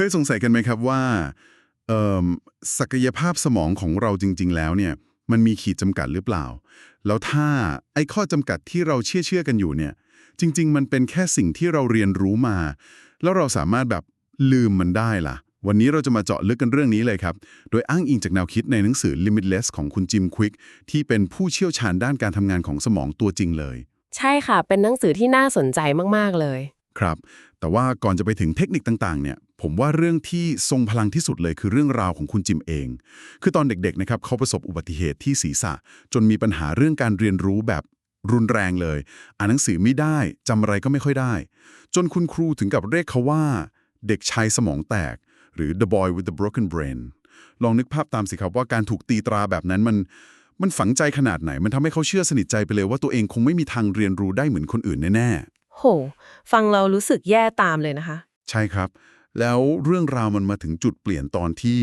เคยสงสัยกันไหมครับว่าเอิ่มศักยภาพสมองของเราจริง ๆ แล้วเนี่ยมันมีขีดจำกัดหรือเปล่า แล้วถ้าไอ้ข้อจำกัดที่เราเชื่อเชื่อๆกันอยู่เนี่ย จริง ๆ มันเป็นแค่สิ่งที่เราเรียนรู้มา แล้วเราสามารถแบบลืมมันได้ล่ะ วันนี้เราจะมาเจาะลึกกันเรื่องนี้เลยครับ โดยอ้างอิงจากแนวคิดในหนังสือ Limitless ของคุณจิมควิกที่เป็นผู้เชี่ยวชาญด้านการทำงานของสมองตัวจริงเลย ใช่ค่ะ เป็นหนังสือที่น่าสนใจมากๆเลย ครับ แต่ว่าก่อนจะไปถึงเทคนิคต่างๆ เนี่ย ผมว่าเรื่องที่ทรงพลังที่สุดเลยคือเรื่องราวของคุณจิมเอง คือตอนเด็กๆนะครับเขาประสบอุบัติเหตุที่ศีรษะ จนมีปัญหาเรื่องการเรียนรู้แบบรุนแรงเลย อ่านหนังสือไม่ได้จำอะไรก็ไม่ค่อยได้ จนคุณครูถึงกับเรียกเขาว่า เด็กชายสมองแตก หรือ the boy with the broken brain ลองนึกภาพตามสิครับว่าการถูกตีตราแบบนั้นมันมันฝังใจขนาดไหน มันทำให้เขาเชื่อสนิทใจไปเลยว่าตัวเองคงไม่มีทางเรียนรู้ได้เหมือนคนอื่นแน่ๆโห ฟังเรารู้สึกแย่ตามเลยนะคะ ใช่ครับ แล้วเรื่องราวมันมาถึงจุดเปลี่ยนตอนที่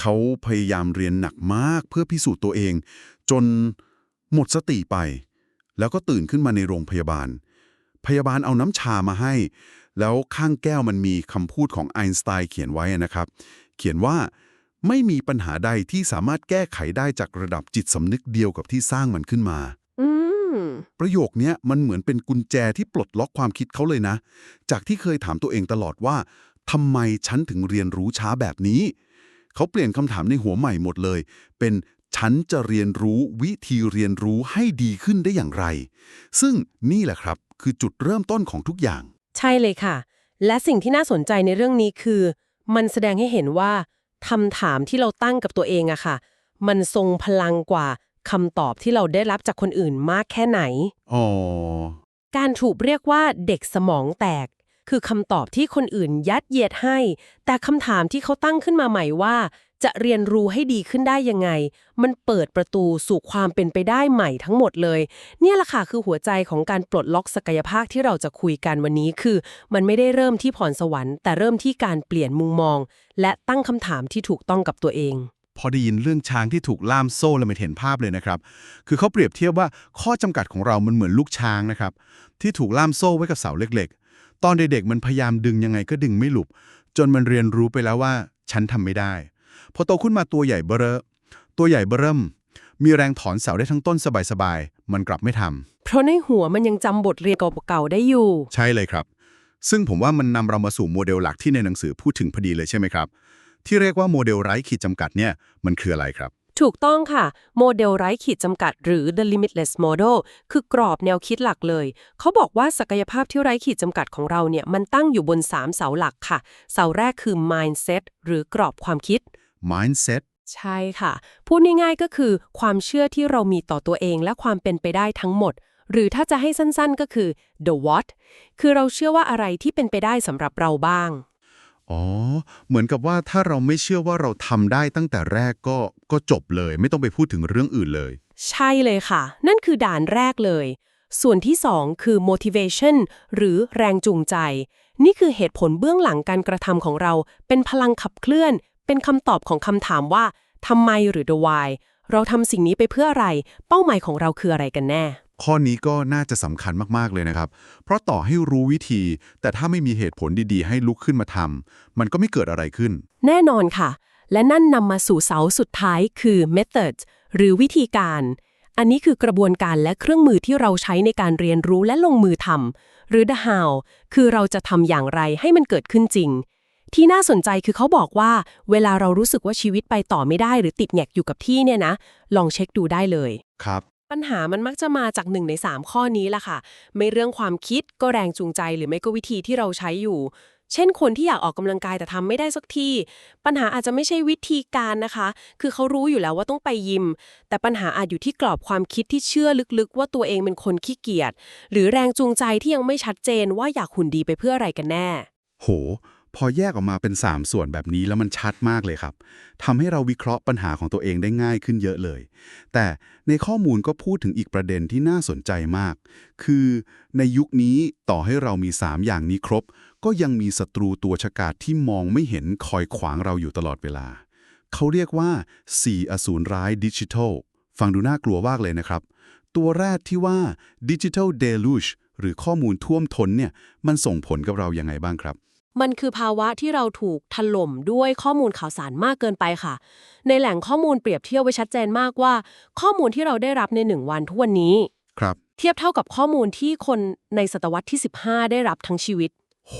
เขาพยายามเรียนหนักมากเพื่อพิสูจน์ตัวเอง จนหมดสติไป แล้วก็ตื่นขึ้นมาในโรงพยาบาล พยาบาลเอาน้ำชามาให้ แล้วข้างแก้วมันมีคำพูดของไอน์สไตน์เขียนไว้นะครับ เขียนว่าไม่มีปัญหาใดที่สามารถแก้ไขได้จากระดับจิตสำนึกเดียวกับที่สร้างมันขึ้นมาอืมประโยคนี้มันเหมือนเป็นกุญแจที่ปลดล็อกความคิดเขาเลยนะ จากที่เคยถามตัวเองตลอดว่า ทำไมฉันถึงเรียนรู้ช้าแบบนี้ เขาเปลี่ยนคำถามในหัวใหม่หมดเลย เป็นฉันจะเรียนรู้วิธีเรียนรู้ให้ดีขึ้นได้อย่างไร ซึ่งนี่แหละครับคือจุดเริ่มต้นของทุกอย่าง ใช่เลยค่ะ และสิ่งที่น่าสนใจในเรื่องนี้คือ มันแสดงให้เห็นว่าคำถามที่เราตั้งกับตัวเองอะค่ะ มันทรงพลังกว่าคำตอบที่เราได้รับจากคนอื่นมากแค่ไหน อ๋อ การถูกเรียกว่าเด็กสมองแตก คือคำตอบที่คนอื่นยัดเยียดให้ แต่คำถามที่เขาตั้งขึ้นมาใหม่ว่า จะเรียนรู้ให้ดีขึ้นได้ยังไง มันเปิดประตูสู่ความเป็นไปได้ใหม่ทั้งหมดเลย เนี่ยแหละค่ะคือหัวใจของการปลดล็อกศักยภาพที่เราจะคุยกันวันนี้คือ มันไม่ได้เริ่มที่พรสวรรค์แต่เริ่มที่การเปลี่ยนมุมมอง และตั้งคำถามที่ถูกต้องกับตัวเองพอได้ยินเรื่องช้างที่ถูกล่ามโซ่แล้วมันเห็นภาพเลยนะครับ คือเขาเปรียบเทียบว่าข้อจำกัดของเรามันเหมือนลูกช้างนะครับ ที่ถูกล่ามโซ่ไว้กับเสาเล็กๆ ตอนเด็กๆมันพยายามดึงยังไงก็ดึงไม่หลุดจนมันเรียนรู้ไปแล้วว่า ฉันทำไม่ได้ พอโตขึ้นมาตัวใหญ่เบ้อเร่อตัวใหญ่เบ้อเริ่ม มีแรงถอนเสาได้ทั้งต้นสบายๆ มันกลับไม่ทำเพราะในหัวมันยังจำบทเรียนเก่าๆได้อยู่ ใช่เลยครับ ซึ่งผมว่ามันนำเรามาสู่โมเดลหลักที่ในหนังสือพูดถึงพอดีเลยใช่ไหมครับ ที่เรียกว่าโมเดลไร้ขีดจำกัดเนี่ยมันคืออะไรครับ ถูกต้องค่ะ โมเดลไร้ขีดจำกัดหรือ the limitless model คือกรอบแนวคิดหลักเลย เขาบอกว่าศักยภาพที่ไร้ขีดจำกัดของเราเนี่ย มันตั้งอยู่บน 3 เสาหลักค่ะ เสาแรกคือ mindset หรือกรอบความคิด mindset ใช่ค่ะ พูดง่ายๆก็คือ ความเชื่อที่เรามีต่อตัวเองและความเป็นไปได้ทั้งหมด หรือถ้าจะให้สั้นๆก็คือ the what คือเราเชื่อว่าอะไรที่เป็นไปได้สำหรับเราบ้าง อ๋อ เหมือนกับว่าถ้าเราไม่เชื่อว่าเราทำได้ตั้งแต่แรกก็ก็จบเลย ไม่ต้องไปพูดถึงเรื่องอื่นเลย ใช่เลยค่ะ นั่นคือด่านแรกเลย ส่วนที่2คือ motivation หรือแรงจูงใจ นี่คือเหตุผลเบื้องหลังการกระทำของเรา เป็นพลังขับเคลื่อน เป็นคำตอบของคำถามว่าทำไมหรือ the why เราทำสิ่งนี้ไปเพื่ออะไร เป้าหมายของเราคืออะไรกันแน่ ข้อนี้ก็น่าจะสำคัญมากๆเลยนะครับ เพราะต่อให้รู้วิธี แต่ถ้าไม่มีเหตุผลดีๆ ให้ลุกขึ้นมาทำมันก็ไม่เกิดอะไรขึ้น แน่นอนค่ะ และนั่นนำมาสู่เสาสุดท้ายคือ method หรือวิธีการ อันนี้คือกระบวนการและเครื่องมือที่เราใช้ในการเรียนรู้และลงมือทำหรือ the how คือเราจะทำอย่างไรให้มันเกิดขึ้นจริง ที่น่าสนใจคือเขาบอกว่า เวลาเรารู้สึกว่าชีวิตไปต่อไม่ได้ หรือติดแงกอยู่กับที่เนี่ยนะ ลองเช็คดูได้เลย ครับ ปัญหามันมักจะมาจากหนึ่งใน 3 ข้อนี้ล่ะค่ะ ไม่เรื่องความคิดก็แรงจูงใจหรือไม่ก็วิธีที่เราใช้อยู่ เช่นคนที่อยากออกกำลังกายแต่ทำไม่ได้สักที ปัญหาอาจจะไม่ใช่วิธีการนะคะ คือเขารู้อยู่แล้วว่าต้องไปยิม แต่ปัญหาอาจอยู่ที่กรอบความคิดที่เชื่อลึกๆ ว่าตัวเองเป็นคนขี้เกียจหรือแรงจูงใจที่ยังไม่ชัดเจนว่าอยากหุ่นดีไปเพื่ออะไรกันแน่ โห พอแยกออกมาเป็น 3 ส่วนแบบนี้แล้วมันชัดมากเลยครับทำให้เราวิเคราะห์ปัญหาของตัวเองได้ง่ายขึ้นเยอะเลย แต่ในข้อมูลก็พูดถึงอีกประเด็นที่น่าสนใจมาก คือในยุคนี้ต่อให้เรามี 3 อย่างนี้ครบ ก็ยังมีศัตรูตัวฉกาจที่มองไม่เห็นคอยขวางเราอยู่ตลอดเวลา เขาเรียกว่า 4 อสูรร้ายดิจิทัล ฟังดูน่ากลัวมากเลยนะครับ ตัวแรกที่ว่า Digital Deluge หรือข้อมูลท่วมท้นเนี่ยมันส่งผลกับเรายังไงบ้างครับ มันคือภาวะที่เราถูกถล่มด้วยข้อมูลข่าวสารมากเกินไปค่ะ ในแหล่งข้อมูลเปรียบเทียบไว้ชัดเจนมากว่า ข้อมูลที่เราได้รับในหนึ่งวันทุกวันนี้ ครับ เทียบเท่ากับข้อมูลที่คนในศตวรรษที่ 15 ได้รับทั้งชีวิต โห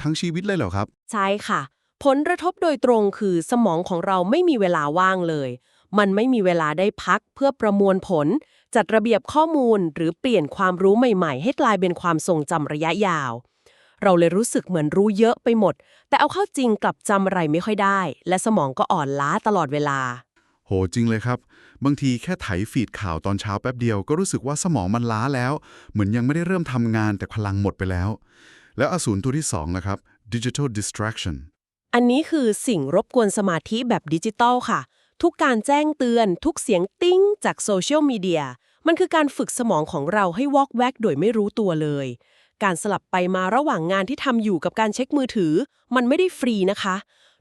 ทั้งชีวิตเลยเหรอครับ ใช่ค่ะ ผลกระทบโดยตรงคือสมองของเราไม่มีเวลาว่างเลย มันไม่มีเวลาได้พักเพื่อประมวลผล จัดระเบียบข้อมูลหรือเปลี่ยนความรู้ใหม่ ๆ ให้กลายเป็นความทรงจำระยะยาว เราเลยรู้สึกเหมือนรู้เยอะไปหมด แต่เอาเข้าจริงกลับจำอะไรไม่ค่อยได้ และสมองก็อ่อนล้าตลอดเวลา โหจริงเลยครับ บางทีแค่ไถฟีดข่าวตอนเช้าแป๊บเดียวก็รู้สึกว่าสมองมันล้าแล้ว เหมือนยังไม่ได้เริ่มทำงานแต่พลังหมดไปแล้ว แล้วอสูรตัวที่สองนะครับ digital distraction อันนี้คือสิ่งรบกวนสมาธิแบบดิจิตอลค่ะ ทุกการแจ้งเตือน ทุกเสียงติ้งจากโซเชียลมีเดียมันคือการฝึกสมองของเราให้วอกแวกโดยไม่รู้ตัวเลย การสลับไปมาระหว่างงานที่ทำอยู่กับการเช็คมือถือ มันไม่ได้ฟรีนะคะ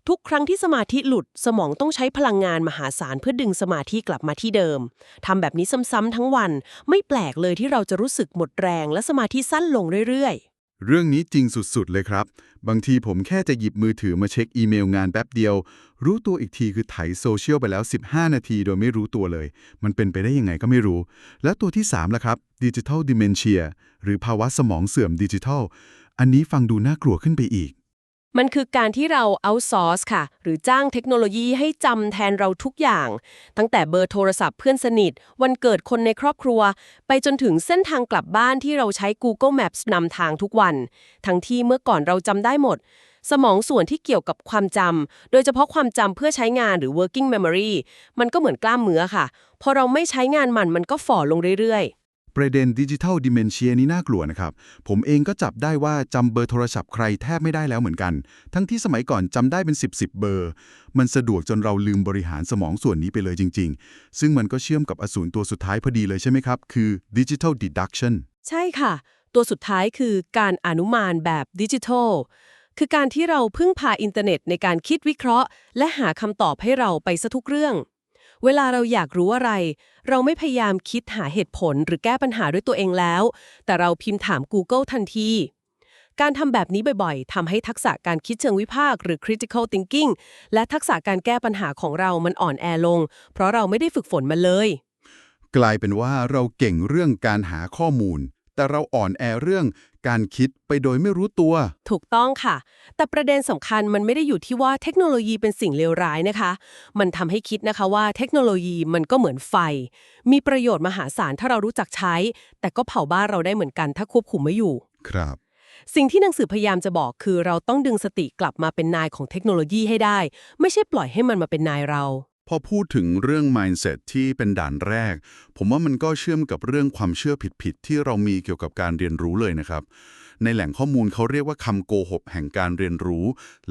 ทุกครั้งที่สมาธิหลุดสมองต้องใช้พลังงานมหาศาลเพื่อดึงสมาธิกลับมาที่เดิมทำแบบนี้ซ้ำๆทั้งวัน ไม่แปลกเลยที่เราจะรู้สึกหมดแรงและสมาธิสั้นลงเรื่อยๆ เรื่องนี้จริงสุดๆ เลยครับ บางทีผมแค่จะหยิบมือถือมาเช็คอีเมลงานแป๊บเดียว รู้ตัวอีกทีคือไถโซเชียลไปแล้ว 15 นาทีโดยไม่รู้ตัวเลย มันเป็นไปได้ยังไงก็ไม่รู้ แล้วตัวที่3ล่ะครับดิจิทัลดิเมนเชียหรือภาวะสมองเสื่อมดิจิทัล อันนี้ฟังดูน่ากลัวขึ้นไปอีก มันคือการที่เราเอาซอร์สค่ะ หรือจ้างเทคโนโลยีให้จำแทนเราทุกอย่าง ตั้งแต่เบอร์โทรศัพท์เพื่อนสนิท วันเกิดคนในครอบครัว ไปจนถึงเส้นทางกลับบ้านที่เราใช้ Google Maps นำทางทุกวัน ทั้งที่เมื่อก่อนเราจำได้หมด สมองส่วนที่เกี่ยวกับความจำ โดยเฉพาะความจำเพื่อใช้งานหรือ working memory มันก็เหมือนกล้ามเนื้อค่ะ พอเราไม่ใช้งานมันมันก็ฝ่อลงเรื่อยๆ ประเด็นดิจิทัลดิเมนเชียนี่น่ากลัวนะครับ ผมเองก็จับได้ว่าจำเบอร์โทรศัพท์ใครแทบไม่ได้แล้วเหมือนกัน ทั้งที่สมัยก่อนจำได้เป็น 10 10เบอร์ มันสะดวกจนเราลืมบริหารสมองส่วนนี้ไปเลยจริง ๆ ซึ่งมันก็เชื่อมกับอสูรตัวสุดท้ายพอดีเลยใช่ไหมครับ คือ digital deduction ใช่ค่ะ ตัวสุดท้ายคือการอนุมานแบบดิจิทัลคือการที่เราพึ่งพาอินเทอร์เน็ตในการคิดวิเคราะห์ และหาคำตอบให้เราไปซะทุกเรื่อง เวลาเราอยากรู้อะไร เราไม่พยายามคิดหาเหตุผลหรือแก้ปัญหาด้วยตัวเองแล้ว แต่เราพิมพ์ถาม Google ทันที การทำแบบนี้บ่อยๆทำให้ทักษะการคิดเชิงวิพากษ์หรือ critical thinking และทักษะการแก้ปัญหาของเรามันอ่อนแอลง เพราะเราไม่ได้ฝึกฝนมันเลย กลายเป็นว่าเราเก่งเรื่องการหาข้อมูล แต่เราอ่อนแอเรื่อง การคิดไปโดยไม่รู้ตัว ถูกต้องค่ะ แต่ประเด็นสำคัญมันไม่ได้อยู่ที่ว่าเทคโนโลยีเป็นสิ่งเลวร้ายนะคะ มันทำให้คิดนะคะว่าเทคโนโลยีมันก็เหมือนไฟ มีประโยชน์มหาศาลถ้าเรารู้จักใช้ แต่ก็เผาบ้านเราได้เหมือนกันถ้าควบคุมไม่อยู่ ครับ สิ่งที่หนังสือพยายามจะบอกคือเราต้องดึงสติกลับมาเป็นนายของเทคโนโลยีให้ได้ ไม่ใช่ปล่อยให้มันมาเป็นนายเรา พอพูดถึงเรื่อง mindset ที่เป็นด่านแรก ผมว่ามันก็เชื่อมกับเรื่องความเชื่อผิดๆที่เรามีเกี่ยวกับการเรียนรู้เลยนะครับ ในแหล่งข้อมูลเขาเรียกว่าคำโกหกแห่งการเรียนรู้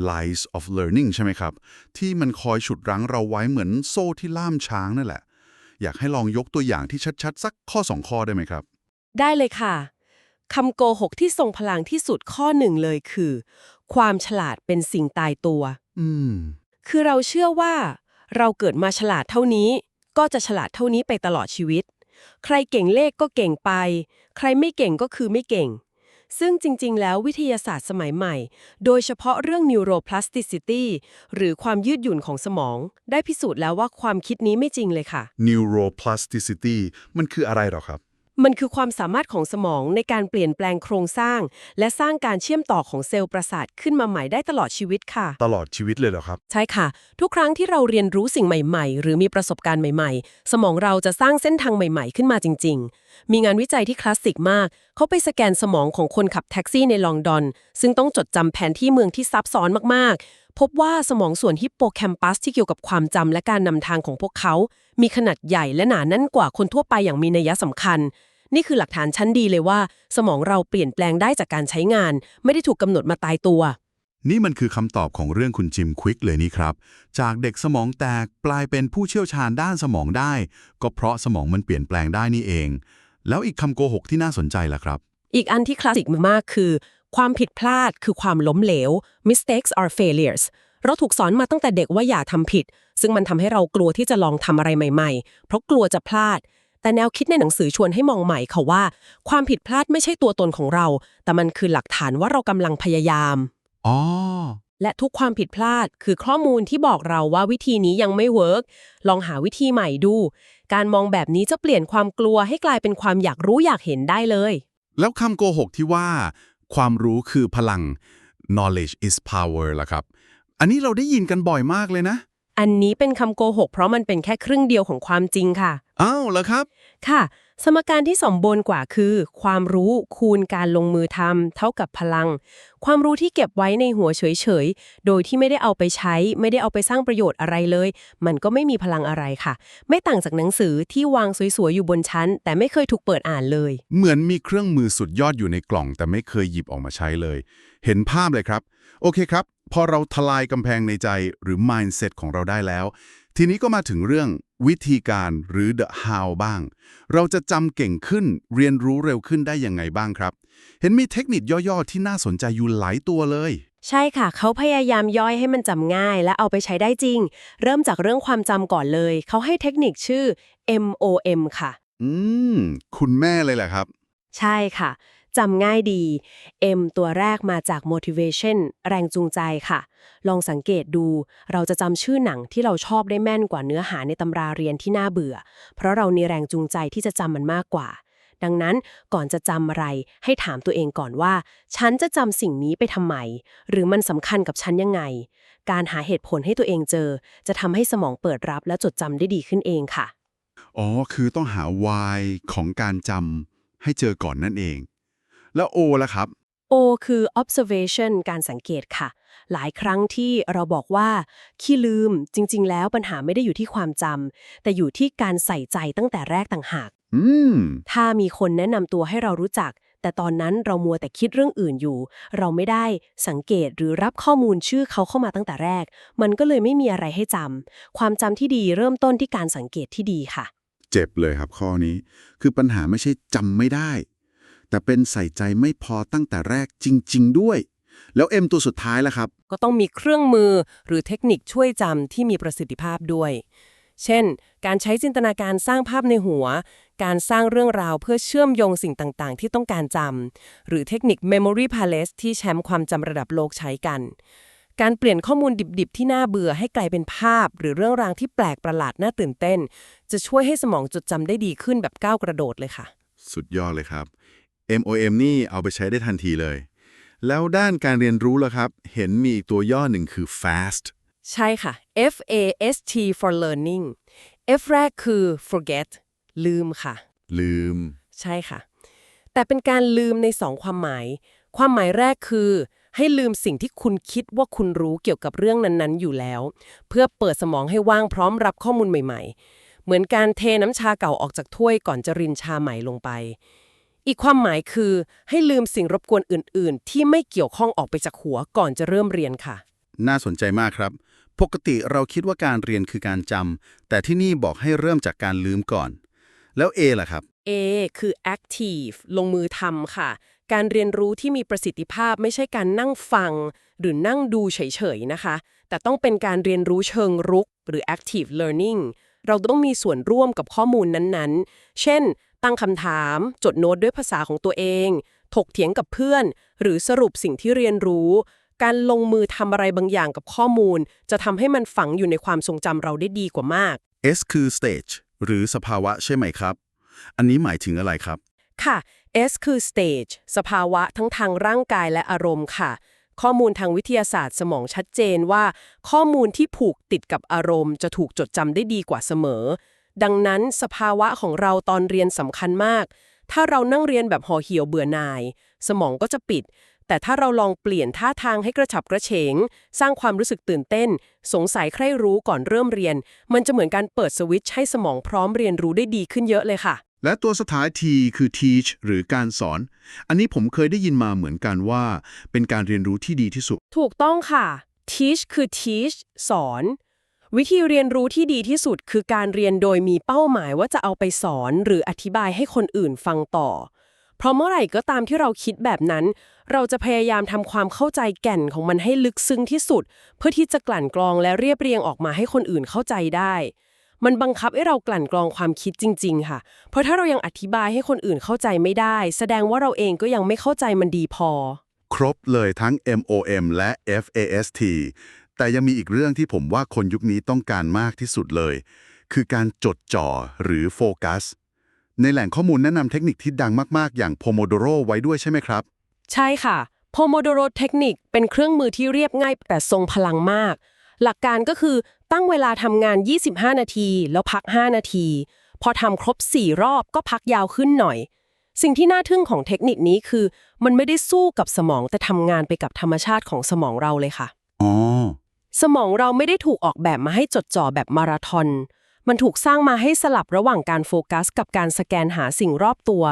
lies of learning ใช่ไหมครับ ที่มันคอยฉุดรั้งเราไว้เหมือนโซ่ที่ล่ามช้างนั่นแหละ อยากให้ลองยกตัวอย่างที่ชัดๆ สักข้อ 2 ข้อได้ไหมครับ ได้เลยค่ะคำโกหกที่ทรงพลังที่สุดข้อหนึ่งเลยคือ ความฉลาดเป็นสิ่งตายตัว อืม คือเราเชื่อว่า เราเกิดมาฉลาดเท่านี้ ก็จะฉลาดเท่านี้ไปตลอดชีวิต ใครเก่งเลขก็เก่งไป ใครไม่เก่งก็คือไม่เก่ง ซึ่งจริง ๆ แล้ววิทยาศาสตร์สมัยใหม่ โดยเฉพาะเรื่อง neuroplasticity หรือความยืดหยุ่นของสมอง ได้พิสูจน์แล้วว่าความคิดนี้ไม่จริงเลยค่ะ neuroplasticity มันคืออะไรหรอครับ มันคือความสามารถของสมองในการเปลี่ยนแปลงโครงสร้าง และสร้างการเชื่อมต่อของเซลล์ประสาทขึ้นมาใหม่ได้ตลอดชีวิตค่ะ ตลอดชีวิตเลยเหรอครับ ใช่ค่ะ ทุกครั้งที่เราเรียนรู้สิ่งใหม่ๆ หรือมีประสบการณ์ใหม่ๆ สมองเราจะสร้างเส้นทางใหม่ๆ ขึ้นมาจริง ๆ มีงานวิจัยที่คลาสสิกมาก เขาไปสแกนสมองของคนขับแท็กซี่ในลอนดอน ซึ่งต้องจดจำแผนที่เมืองที่ซับซ้อนมากๆ พบว่าสมองส่วนฮิปโปแคมปัสที่เกี่ยวกับความจำและการนำทางของพวกเขา มีขนาดใหญ่และหนาแน่นกว่าคนทั่วไปอย่างมีนัยสำคัญ นี่คือหลักฐานชั้นดีเลยว่า สมองเราเปลี่ยนแปลงได้จากการใช้งาน ไม่ได้ถูกกำหนดมาตายตัว นี่มันคือคำตอบของเรื่องคุณจิมควิกเลยนี่ครับ จากเด็กสมองแตกกลายเป็นผู้เชี่ยวชาญด้านสมองได้ ก็เพราะสมองมันเปลี่ยนแปลงได้นี่เอง แล้วอีกคำโกหกที่น่าสนใจล่ะครับ อีกอันที่คลาสสิกมากๆคือ ความผิดพลาดคือความล้มเหลว mistakes are failures เราถูกสอนมาตั้งแต่เด็กว่าอย่าทำผิด ซึ่งมันทำให้เรากลัวที่จะลองทำอะไรใหม่ ๆ เพราะกลัวจะพลาด แต่แนวคิดในหนังสือชวนให้มองใหม่ค่ะว่า ความผิดพลาดไม่ใช่ตัวตนของเรา แต่มันคือหลักฐานว่าเรากำลังพยายามอ๋อและทุกความผิดพลาดคือข้อมูลที่บอกเราว่าวิธีนี้ยังไม่เวิร์กลองหาวิธีใหม่ดู การมองแบบนี้จะเปลี่ยนความกลัวให้กลายเป็นความอยากรู้อยากเห็นได้เลย แล้วคำโกหกที่ว่า ความรู้คือพลัง knowledge is power ล่ะครับ อันนี้เราได้ยินกันบ่อยมากเลยนะ อันนี้เป็นคำโกหก เพราะมันเป็นแค่ครึ่งเดียวของความจริงค่ะ อ้าวเหรอครับ ค่ะ สมการที่สมบูรณ์กว่าคือ ความรู้คูณการลงมือทำเท่ากับพลัง ความรู้ที่เก็บไว้ในหัวเฉยๆ โดยที่ไม่ได้เอาไปใช้ ไม่ได้เอาไปสร้างประโยชน์อะไรเลย มันก็ไม่มีพลังอะไรค่ะ ไม่ต่างจากหนังสือที่วางสวยๆ อยู่บนชั้น แต่ไม่เคยถูกเปิดอ่านเลย เหมือนมีเครื่องมือสุดยอดอยู่ในกล่อง แต่ไม่เคยหยิบออกมาใช้เลย เห็นภาพเลยครับ โอเคครับ พอเราทลายกำแพงในใจหรือ mindset ของเราได้แล้ว ทีนี้ก็มาถึงเรื่องวิธีการหรือ the how บ้าง เราจะจำเก่งขึ้นเรียนรู้เร็วขึ้นได้ยังไงบ้างครับ เห็นมีเทคนิคย่อๆ ที่น่าสนใจอยู่หลายตัวเลย ใช่ค่ะ เขาพยายามย่อยให้มันจำง่าย และเอาไปใช้ได้จริง เริ่มจากเรื่องความจำก่อนเลย เขาให้เทคนิคชื่อ MOM ค่ะ อืม คุณแม่เลยแหละครับ ใช่ค่ะ จำง่ายดี M ตัวแรกมาจาก motivation แรงจูงใจค่ะ ลองสังเกตดู เราจะจำชื่อหนังที่เราชอบได้แม่นกว่าเนื้อหาในตำราเรียนที่น่าเบื่อ เพราะเรามีแรงจูงใจที่จะจำมันมากกว่า ดังนั้นก่อนจะจำอะไร ให้ถามตัวเองก่อนว่า ฉันจะจำสิ่งนี้ไปทำไม หรือมันสำคัญกับฉันยังไง การหาเหตุผลให้ตัวเองเจอ จะทำให้สมองเปิดรับและจดจำได้ดีขึ้นเองค่ะอ๋อ คือต้องหา why ของการจำให้เจอก่อนนั่นเอง แล้ว O ล่ะครับ O คือ observation การสังเกตค่ะ หลายครั้งที่เราบอกว่า ขี้ลืมจริง ๆ แล้วปัญหาไม่ได้อยู่ที่ความจำแต่อยู่ที่การใส่ใจตั้งแต่แรกต่างหาก อืม ถ้ามีคนแนะนำตัวให้เรารู้จัก แต่ตอนนั้นเรามัวแต่คิดเรื่องอื่นอยู่ เราไม่ได้สังเกตหรือรับข้อมูลชื่อเขาเข้ามาตั้งแต่แรก มันก็เลยไม่มีอะไรให้จำความจำที่ดีเริ่มต้นที่การสังเกตที่ดีค่ะ เจ็บเลยครับข้อนี้ คือปัญหาไม่ใช่จำไม่ได้ แต่เป็นใส่ใจไม่พอตั้งแต่แรกจริง ๆ ด้วย แล้ว M ตัวสุดท้ายล่ะครับ ก็ต้องมีเครื่องมือหรือเทคนิคช่วยจำที่มีประสิทธิภาพด้วย เช่น การใช้จินตนาการสร้างภาพในหัว การสร้างเรื่องราวเพื่อเชื่อมโยงสิ่งต่างๆ ที่ต้องการจำ หรือเทคนิค Memory Palace ที่แชมป์ความจำระดับโลกใช้กัน การเปลี่ยนข้อมูลดิบๆ ที่น่าเบื่อให้กลายเป็นภาพ หรือเรื่องราวที่แปลกประหลาดน่าตื่นเต้น จะช่วยให้สมองจดจำได้ดีขึ้นแบบก้าวกระโดดเลยค่ะ สุดยอดเลยครับ MOM นี่เอาไปใช้ได้ทันทีเลย แล้วด้านการเรียนรู้ล่ะครับ เห็นมีอีกตัวย่อหนึ่งคือ FAST ใช่ค่ะ F A S T for learning F แรกคือ forget ลืมค่ะ ลืม ใช่ค่ะ แต่เป็นการลืมในสองความหมาย ความหมายแรกคือ ให้ลืมสิ่งที่คุณคิดว่าคุณรู้เกี่ยวกับเรื่องนั้นๆ อยู่แล้ว เพื่อเปิดสมองให้ว่างพร้อมรับข้อมูลใหม่ ๆ เหมือนการเทน้ำชาเก่าออกจากถ้วยก่อนจะรินชาใหม่ลงไป อีกความหมายคือให้ลืมสิ่งรบกวนอื่น ๆ ที่ไม่เกี่ยวข้องออกไปจากหัวก่อนจะเริ่มเรียนค่ะ น่าสนใจมากครับ ปกติเราคิดว่าการเรียนคือการจำแต่ที่นี่บอกให้เริ่มจากการลืมก่อน แล้ว A ล่ะครับ A คือ active ลงมือทำค่ะ การเรียนรู้ที่มีประสิทธิภาพไม่ใช่การนั่งฟัง หรือนั่งดูเฉย ๆ นะคะ แต่ต้องเป็นการเรียนรู้เชิงรุก หรือ active learning เราต้องมีส่วนร่วมกับข้อมูลนั้นๆ เช่น ตั้งคำถาม จดโน้ตด้วยภาษาของตัวเอง ถกเถียงกับเพื่อน หรือสรุปสิ่งที่เรียนรู้ การลงมือทำอะไรบางอย่างกับข้อมูล จะทำให้มันฝังอยู่ในความทรงจำเราได้ดีกว่ามาก S คือ stage หรือสภาวะใช่ไหมครับ อันนี้หมายถึงอะไรครับ ค่ะ S คือ stage สภาวะทั้งทางร่างกายและอารมณ์ค่ะ ข้อมูลทางวิทยาศาสตร์สมองชัดเจนว่า ข้อมูลที่ผูกติดกับอารมณ์ จะถูกจดจำได้ดีกว่าเสมอ ดังนั้นสภาวะของเราตอนเรียนสำคัญมาก ถ้าเรานั่งเรียนแบบห่อเหี่ยวเบื่อหน่าย สมองก็จะปิด แต่ถ้าเราลองเปลี่ยนท่าทางให้กระฉับกระเฉง สร้างความรู้สึกตื่นเต้น สงสัยใคร่รู้ก่อนเริ่มเรียน มันจะเหมือนการเปิดสวิตช์ให้สมองพร้อมเรียนรู้ได้ดีขึ้นเยอะเลยค่ะ และตัวสุดท้าย T คือ teach หรือการสอน อันนี้ผมเคยได้ยินมาเหมือนกันว่า เป็นการเรียนรู้ที่ดีที่สุด ถูกต้องค่ะ teach คือ teach สอน วิธีเรียนรู้ที่ดีที่สุดคือการเรียนโดยมีเป้าหมายว่าจะเอาไปสอนหรืออธิบายให้คนอื่นฟังต่อ เพราะเมื่อไหร่ก็ตามที่เราคิดแบบนั้น เราจะพยายามทำความเข้าใจแก่นของมันให้ลึกซึ้งที่สุด เพื่อที่จะกลั่นกรองและเรียบเรียงออกมาให้คนอื่นเข้าใจได้ มันบังคับให้เรากลั่นกรองความคิดจริง ๆ ค่ะ เพราะถ้าเรายังอธิบายให้คนอื่นเข้าใจไม่ได้ แสดงว่าเราเองก็ยังไม่เข้าใจมันดีพอ ครบเลยทั้ง MOM และ FAST แต่ยังมีอีกเรื่องที่ผมว่าคนยุคนี้ต้องการมากที่สุดเลย คือการจดจ่อหรือโฟกัส ในแหล่งข้อมูลแนะนำเทคนิคที่ดังมาก ๆ อย่าง Pomodoro ไว้ด้วยใช่ไหมครับ ใช่ค่ะ Pomodoro Technique เป็นเครื่องมือที่เรียบง่ายแต่ทรงพลังมาก หลักการก็คือตั้งเวลาทำงาน 25 นาที แล้วพัก 5 นาที พอทำครบ 4 รอบก็พักยาวขึ้นหน่อย สิ่งที่น่าทึ่งของเทคนิคนี้คือ มันไม่ได้สู้กับสมองแต่ทำงานไปกับธรรมชาติของสมองเราเลยค่ะอ๋อ สมองเราไม่ได้ถูกออกแบบมาให้จดจ่อแบบมาราธอน มันถูกสร้างมาให้สลับระหว่างการโฟกัส กับการสแกนหาสิ่งรอบตัว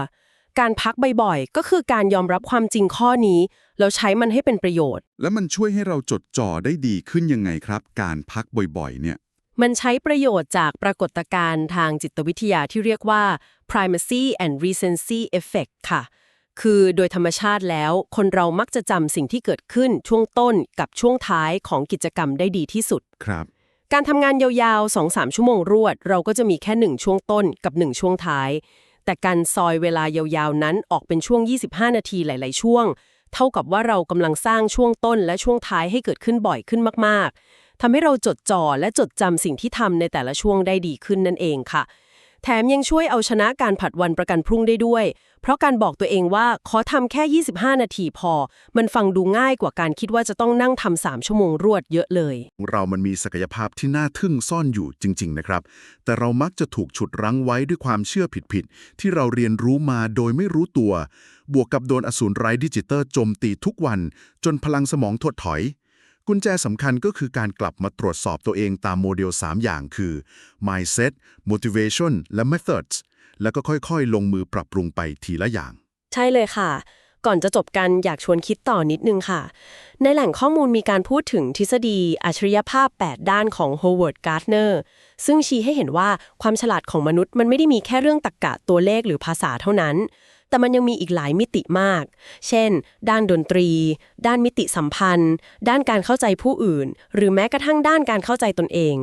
การพักบ่อยๆ ก็คือการยอมรับความจริงข้อนี้ แล้วใช้มันให้เป็นประโยชน์ แล้วมันช่วยให้เราจดจ่อได้ดีขึ้นยังไงครับ การพักบ่อยๆ เนี่ย มันใช้ประโยชน์จากปรากฏการณ์ทางจิตวิทยาที่เรียกว่า primacy and recency effect ค่ะ คือโดยธรรมชาติแล้ว คนเรามักจะจำสิ่งที่เกิดขึ้นช่วงต้นกับช่วงท้ายของกิจกรรมได้ดีที่สุด ครับ การทำงานยาวๆ 2-3 ชั่วโมงรวด เราก็จะมีแค่ 1 ช่วงต้นกับ 1 ช่วงท้าย แต่การซอยเวลายาวๆ นั้นออกเป็นช่วง 25 นาทีหลาย ๆ ช่วง เท่ากับว่าเรากำลังสร้างช่วงต้นและช่วงท้ายให้เกิดขึ้นบ่อยขึ้นมากๆทำให้เราจดจ่อและจดจำสิ่งที่ทำในแต่ละช่วงได้ดีขึ้นนั่นเองค่ะแถมยังช่วยเอาชนะการผัดวันประกันพรุ่งได้ด้วย เพราะการบอกตัวเองว่าขอทำแค่ 25 นาทีพอ มันฟังดูง่ายกว่าการคิดว่าจะต้องนั่งทำ3ชั่วโมงรวดเยอะเลย เรามันมีศักยภาพที่น่าทึ่งซ่อนอยู่จริง ๆ นะครับ แต่เรามักจะถูกฉุดรั้งไว้ด้วยความเชื่อผิดๆที่เราเรียนรู้มาโดยไม่รู้ตัว บวกกับโดนอสูรไร้ดิจิตอลโจมตีทุกวัน จนพลังสมองถดถอยกุญแจสำคัญก็คือการกลับมาตรวจสอบตัวเองตามโมเดล 3 อย่างคือ mindset motivation และ methods แล้วก็ค่อยๆ ลงมือปรับปรุงไปทีละอย่าง ใช่เลยค่ะ ก่อนจะจบกันอยากชวนคิดต่อนิดนึงค่ะ ในแหล่งข้อมูลมีการพูดถึงทฤษฎีอัจฉริยภาพ 8 ด้านของ Howard Gardner ซึ่งชี้ให้เห็นว่าความฉลาดของมนุษย์มันไม่ได้มีแค่เรื่องตรรกะตัวเลขหรือภาษาเท่านั้นแต่มันยังมีอีกหลายมิติมาก เช่น ด้านดนตรี ด้านมิติสัมพันธ์ ด้านการเข้าใจผู้อื่น หรือแม้กระทั่งด้านการเข้าใจตนเอง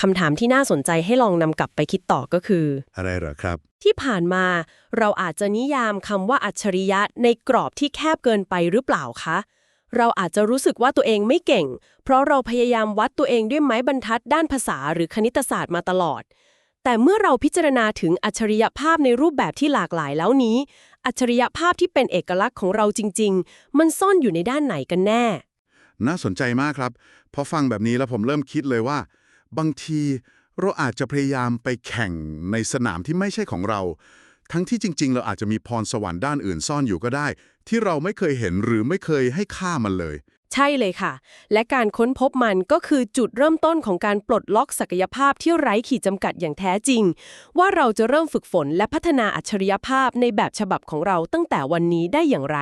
คำถามที่น่าสนใจให้ลองนำกลับไปคิดต่อก็คือ อะไรเหรอครับ ที่ผ่านมาเราอาจจะนิยามคำว่าอัจฉริยะในกรอบที่แคบเกินไปหรือเปล่าคะ เราอาจจะรู้สึกว่าตัวเองไม่เก่ง เพราะเราพยายามวัดตัวเองด้วยไม้บรรทัดด้านภาษาหรือคณิตศาสตร์มาตลอด แต่เมื่อเราพิจารณาถึงอัจฉริยภาพในรูปแบบที่หลากหลายแล้วนี้ อัจฉริยภาพที่เป็นเอกลักษณ์ของเราจริง ๆ มันซ่อนอยู่ในด้านไหนกันแน่ น่าสนใจมากครับ พอฟังแบบนี้แล้วผมเริ่มคิดเลยว่า บางทีเราอาจจะพยายามไปแข่งในสนามที่ไม่ใช่ของเรา ทั้งที่จริง ๆ เราอาจจะมีพรสวรรค์ด้านอื่นซ่อนอยู่ก็ได้ ที่เราไม่เคยเห็นหรือไม่เคยให้ค่ามันเลย ใช่เลยค่ะ และการค้นพบมันก็คือจุดเริ่มต้นของการปลดล็อกศักยภาพที่ไร้ขีดจำกัดอย่างแท้จริง ว่าเราจะเริ่มฝึกฝนและพัฒนาอัจฉริยภาพในแบบฉบับของเราตั้งแต่วันนี้ได้อย่างไร